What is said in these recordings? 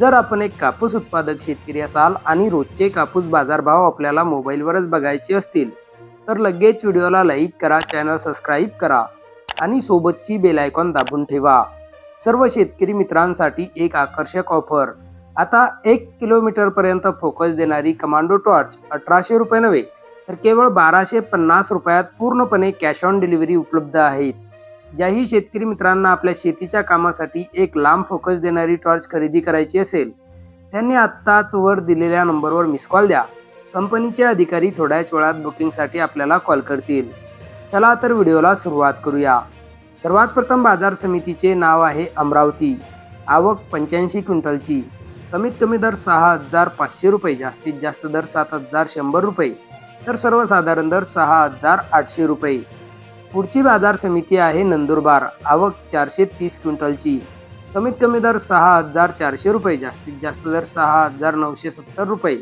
जर आपण एक कापूस उत्पादक शेतकरी असाल आणि रोजचे कापूस बाजारभाव आपल्याला मोबाईलवरच बघायचे असतील तर लगेच व्हिडिओला लाईक करा चॅनल सबस्क्राईब करा आणि सोबतची बेल आयकॉन दाबून ठेवा. सर्व शेतकरी मित्रांसाठी एक आकर्षक ऑफर. आता एक किलोमीटरपर्यंत फोकस देणारी कमांडो टॉर्च अठराशे रुपये नव्हे तर केवळ बाराशे पन्नास रुपयात पूर्णपणे कॅश ऑन डिलिव्हरी उपलब्ध आहेत. ज्याही शेतकरी मित्रांना आपल्या शेतीच्या कामासाठी एक लांब फोकस देणारी टॉर्च खरेदी करायची असेल त्यांनी आत्ताच वर दिलेल्या नंबरवर मिस कॉल द्या. कंपनीचे अधिकारी थोड्याच वेळात बुकिंगसाठी आपल्याला कॉल करतील. चला तर व्हिडिओला सुरुवात करूया. सर्वात प्रथम बाजार समितीचे नाव आहे अमरावती. आवक पंच्याऐंशी क्विंटलची. कमीत कमी दर सहा हजार पाचशे रुपये जास्तीत जास्त दर सात हजार शंभर रुपये तर सर्वसाधारण दर सहा हजार आठशे रुपये. पुढची बाजार समिती आहे नंदुरबार. आवक चारशे तीस क्विंटलची. कमीत कमी दर सहा हजार चारशे रुपये जास्तीत जास्त दर सहा हजार नऊशे सत्तर रुपये.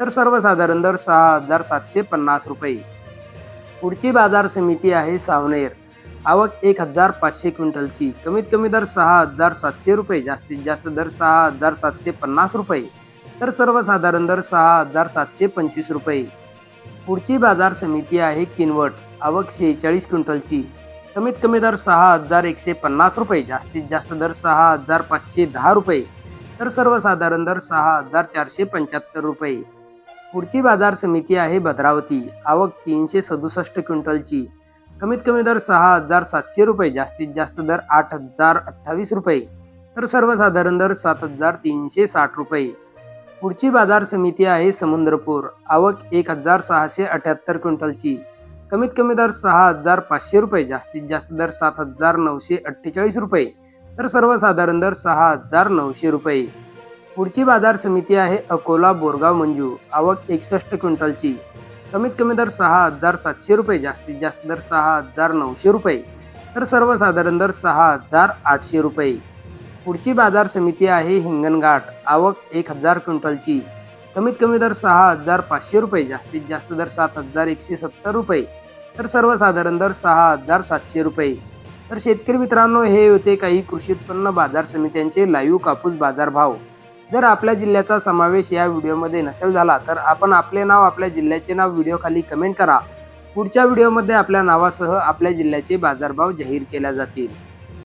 तर सर्वसाधारण दर सहा हजार सातशे पन्नास रुपये. पुढची बाजार समिती आहे सावनेर. आवक एक हजार पाचशे क्विंटलची. कमीत कमी दर सहा हजार सातशे रुपये जास्तीत जास्त दर सहा हजार सातशे पन्नास रुपये. तर सर्वसाधारण दर सहा हजार सातशे पंचवीस रुपये. पुढची बाजार समिती आहे किनवट. आवक शेहेचाळीस क्विंटलची. कमीत कमी दर सहा हजार एकशे पन्नास रुपये जास्तीत जास्त दर सहा हजार पाचशे दहा रुपये तर सर्वसाधारण दर सहा हजार चारशे पंच्याहत्तर रुपये. पुढची बाजार समिती आहे भद्रावती. आवक तीनशे सदुसष्ट क्विंटलची. कमीत कमी दर सहा हजार सातशे रुपये जास्तीत जास्त दर आठ हजार अठ्ठावीस रुपये तर सर्वसाधारण दर सात हजार तीनशे साठ रुपये. पुढची बाजार समिती आहे समुद्रपूर. आवक एक हजार सहाशे अठ्याहत्तर क्विंटलची. कमीत कमी दर सहा हजार पाचशे रुपये जास्तीत जास्त दर सात हजार नऊशे अठ्ठेचाळीस रुपये तर सर्वसाधारण दर सहा हजार नऊशे रुपये. पुढची बाजार समिती आहे अकोला बोरगाव मंजू. आवक एकसष्ट क्विंटलची. कमीत कमी दर सहा हजार सातशे रुपये जास्तीत जास्त दर सहा हजार नऊशे रुपये तर सर्वसाधारण दर सहा हजार आठशे रुपये. पुढची बाजार समिती आहे हिंगणघाट आवक एक हजार क्विंटलची. कमीत कमी दर सहा हजार पाचशे रुपये जास्तीत जास्त दर सात हजार एकशे सत्तर रुपये तर सर्वसाधारण दर सहा हजार सातशे रुपये. तर शेतकरी मित्रांनो हे होते काही कृषी उत्पन्न बाजार समित्यांचे लाईव्ह कापूस बाजार भाव जर आपल्या जिल्ह्याचा समावेश या व्हिडिओमध्ये नसेल झाला तर आपण आपले नाव आपल्या जिल्ह्याचे नाव व्हिडिओखाली कमेंट करा. पुढच्या व्हिडिओमध्ये आपल्या नावासह आपल्या जिल्ह्याचे बाजारभाव जाहीर केल्या जातील.